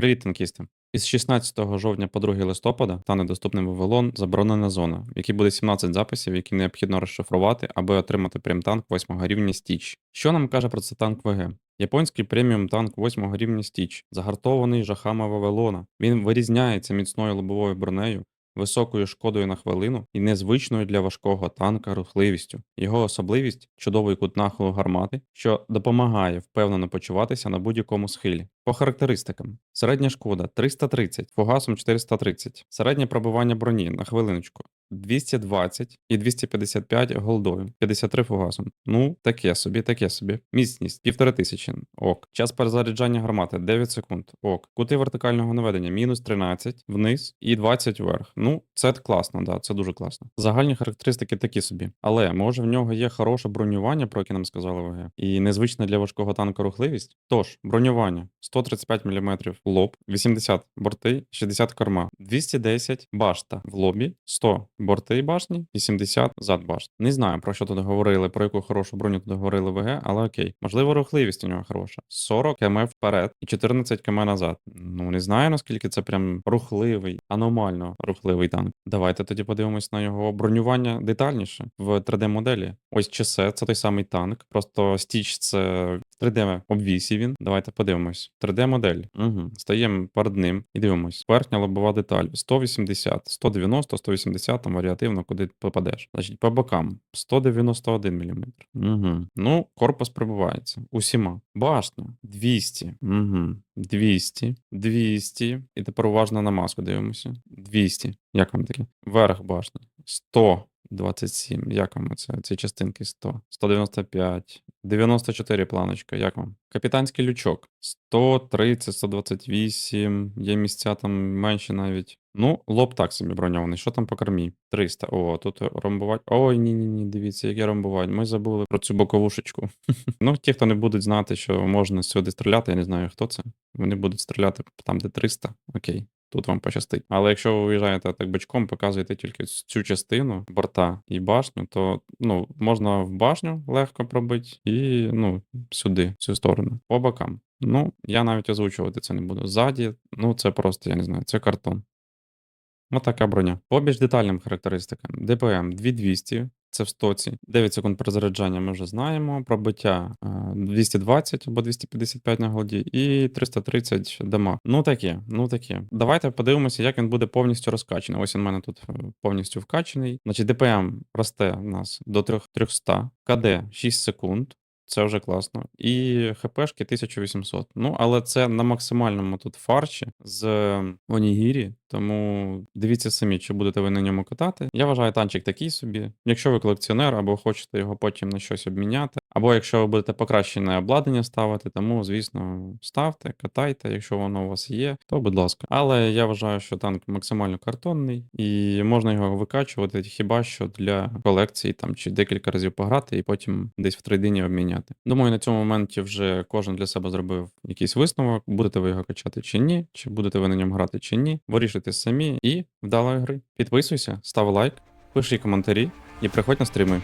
Привіт, танкісти. Із 16 жовтня по 2 листопада стане доступним Вавилон заборонена зона, в якій буде 17 записів, які необхідно розшифрувати, аби отримати прем-танк 8 рівня Стіч. Що нам каже про це танк ВГ? Японський преміум танк 8 рівня Стіч, загартований жахами Вавилона. Він вирізняється міцною лобовою бронею, високою шкодою на хвилину і незвичною для важкого танка рухливістю. Його особливість чудовий кут нахилу гармати, що допомагає впевнено почуватися на будь-якому схилі. По характеристикам: середня шкода 330, фугасом 430, середнє пробивання броні на хвилиночку 220 і 255 голдою, 53 фугасом. Ну, таке собі, таке собі. Міцність 1500, ок. Час перезаряджання гармати 9 секунд. Ок. Кути вертикального наведення мінус 13 вниз і 20 вверх. Ну, це класно, да, це дуже класно. Загальні характеристики такі собі. Але може в нього є хороше бронювання, про яке нам сказали ВГ, і незвична для важкого танка рухливість. Тож, бронювання 135 мм лоб, 80 борти, 60 корма, 210 башта в лобі, 100 борти башні і 70 зад башт. Не знаю, про що тут говорили, про яку хорошу броню тут говорили ВГ, але окей. Можливо, рухливість у нього хороша. 40 км вперед і 14 км назад. Ну не знаю, наскільки це прям рухливий, аномально рухливий танк. Давайте тоді подивимось на його бронювання детальніше в 3D-моделі. Ось часе, це той самий танк. Просто стіч це 3D обвісі він. Давайте подивимось. 3D-модель. Угу. Стаємо перед ним і дивимось. Верхня лобова деталь 180, 190, 180, там варіативно, куди попадеш. Значить, по бокам 191 мм. Угу. Ну, корпус прибувається. Усіма. Башня 200. Угу. 200, 200. І тепер уважно на маску дивимося. 200. Як вам таке? Верх башні. 100. 27. Як вам це? Ці частинки 100. 195. 94 планочка. Як вам? Капітанський лючок. 130, 128. Є місця там менші навіть. Ну, лоб так собі броньований. Що там по кормі? 300. О, тут ромбувати. Ой, ні, ні, ні, дивіться, яке ромбувати. Ми забули про цю боковушечку. ну, ті, хто не будуть знати, що можна сюди стріляти, я не знаю, хто це. Вони будуть стріляти там, де 300. Окей. Тут вам пощастить. Але якщо ви виїжджаєте так бочком, показуєте тільки цю частину борта і башню, то ну, можна в башню легко пробити і ну, сюди, в цю сторону, по бокам. Ну, я навіть озвучувати це не буду. Ззаді, ну це просто, я не знаю, це картон. Отака броня. По більш детальним характеристикам. ДПМ 2200, це в стоці. 9 секунд перезаряджання ми вже знаємо. Пробиття е, 220 або 255 на голді, і 330 дамаг. Ну таке, ну таке. Давайте подивимося, як він буде повністю розкачаний. Ось він у мене тут е, повністю вкачаний. Значить, ДПМ росте у нас до 300, КД 6 секунд. Це вже класно. І ХПшки 1800. Ну, але це на максимальному тут фарші з Онігірі. Тому дивіться самі, чи будете ви на ньому катати. Я вважаю танчик такий собі. Якщо ви колекціонер або хочете його потім на щось обміняти, або якщо ви будете покращене обладнання ставити, тому, звісно, ставте, катайте, якщо воно у вас є, то будь ласка. Але я вважаю, що танк максимально картонний і можна його викачувати хіба що для колекції там чи декілька разів пограти і потім десь в трейдині обміняти. Думаю, на цьому моменті вже кожен для себе зробив якийсь висновок, будете ви його качати чи ні, чи будете ви на ньому грати чи ні. Вирішуйте самі і вдалої гри. Підписуйся, став лайк, пиши коментарі і приходь на стріми.